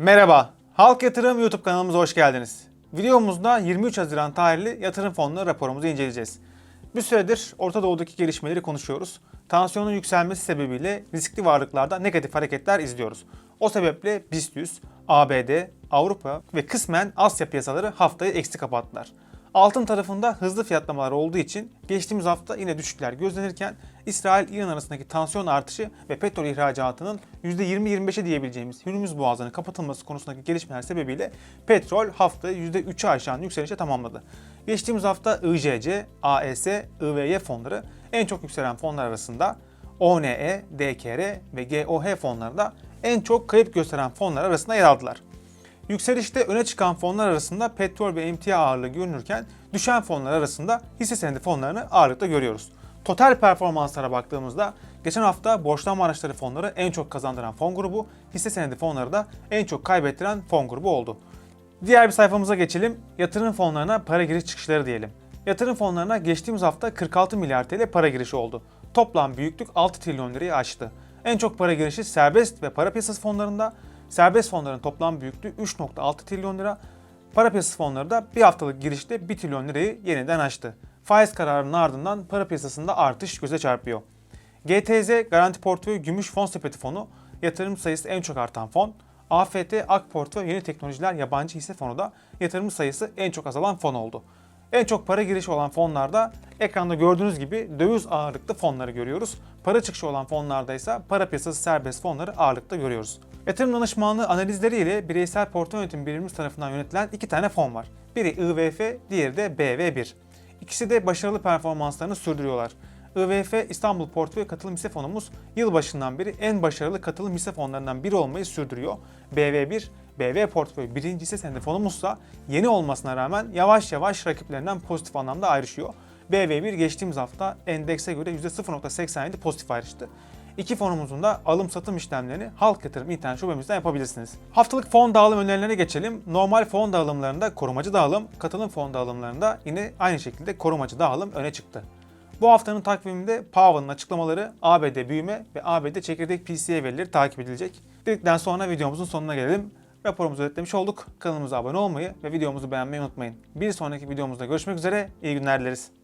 Merhaba, Halk Yatırım YouTube kanalımıza hoş geldiniz. Videomuzda 23 Haziran tarihli yatırım fonları raporumuzu inceleyeceğiz. Bir süredir Orta Doğu'daki gelişmeleri konuşuyoruz. Tansiyonun yükselmesi sebebiyle riskli varlıklarda negatif hareketler izliyoruz. O sebeple BIST 100, ABD, Avrupa ve kısmen Asya piyasaları haftayı eksi kapattılar. Altın tarafında hızlı fiyatlamalar olduğu için geçtiğimiz hafta yine düşükler gözlenirken İsrail-İran arasındaki tansiyon artışı ve petrol ihracatının %20-25'e diyebileceğimiz Hürmüz Boğazı'nın kapatılması konusundaki gelişmeler sebebiyle petrol haftayı %3'ü aşan yükselişe tamamladı. Geçtiğimiz hafta IJC, AES, IVY fonları en çok yükselen fonlar arasında ONE, DKR ve GOH fonları da en çok kayıp gösteren fonlar arasında yer aldılar. Yükselişte öne çıkan fonlar arasında petrol ve emtia ağırlığı görünürken düşen fonlar arasında hisse senedi fonlarını ağırlıkta görüyoruz. Total performanslara baktığımızda geçen hafta borçlanma araçları fonları en çok kazandıran fon grubu, hisse senedi fonları da en çok kaybettiren fon grubu oldu. Diğer bir sayfamıza geçelim. Yatırım fonlarına para giriş çıkışları diyelim. Yatırım fonlarına geçtiğimiz hafta 46 milyar TL para girişi oldu. Toplam büyüklük 6 trilyon lirayı aştı. En çok para girişi serbest ve para piyasası fonlarında, serbest fonların toplam büyüklüğü 3.6 trilyon lira, para piyasası fonları da bir haftalık girişte 1 trilyon lirayı yeniden aştı. Faiz kararının ardından para piyasasında artış göze çarpıyor. GTZ Garanti Portföy Gümüş Fon Sepeti Fonu yatırım sayısı en çok artan fon. AFT Ak Portföy Yeni Teknolojiler Yabancı Hisse Fonu da yatırım sayısı en çok azalan fon oldu. En çok para girişi olan fonlarda ekranda gördüğünüz gibi döviz ağırlıklı fonları görüyoruz. Para çıkışı olan fonlarda ise para piyasası serbest fonları ağırlıkta görüyoruz. Yatırım danışmanlığı analizleri ile bireysel portföy yönetim birimimiz tarafından yönetilen iki tane fon var. Biri IVF, diğeri de BV1. İkisi de başarılı performanslarını sürdürüyorlar. IVF İstanbul Portföy Katılım Hisse Fonumuz yılbaşından beri en başarılı katılım hisse fonlarından biri olmayı sürdürüyor. BV1, BV Portföy birinci hisse senedi fonumuzsa yeni olmasına rağmen yavaş yavaş rakiplerinden pozitif anlamda ayrışıyor. BV1 geçtiğimiz hafta endekse göre %0.87 pozitif ayrıştı. İki fonumuzun da alım satım işlemlerini Halk Yatırım internet şubemizden yapabilirsiniz. Haftalık fon dağılım önerilerine geçelim. Normal fon dağılımlarında korumacı dağılım, katılım fon dağılımlarında yine aynı şekilde korumacı dağılım öne çıktı. Bu haftanın takviminde Powell'ın açıklamaları, ABD büyüme ve ABD çekirdek PCE verileri takip edilecek. Dedikten sonra videomuzun sonuna gelelim. Raporumuzu özetlemiş olduk. Kanalımıza abone olmayı ve videomuzu beğenmeyi unutmayın. Bir sonraki videomuzda görüşmek üzere. İyi günler dileriz.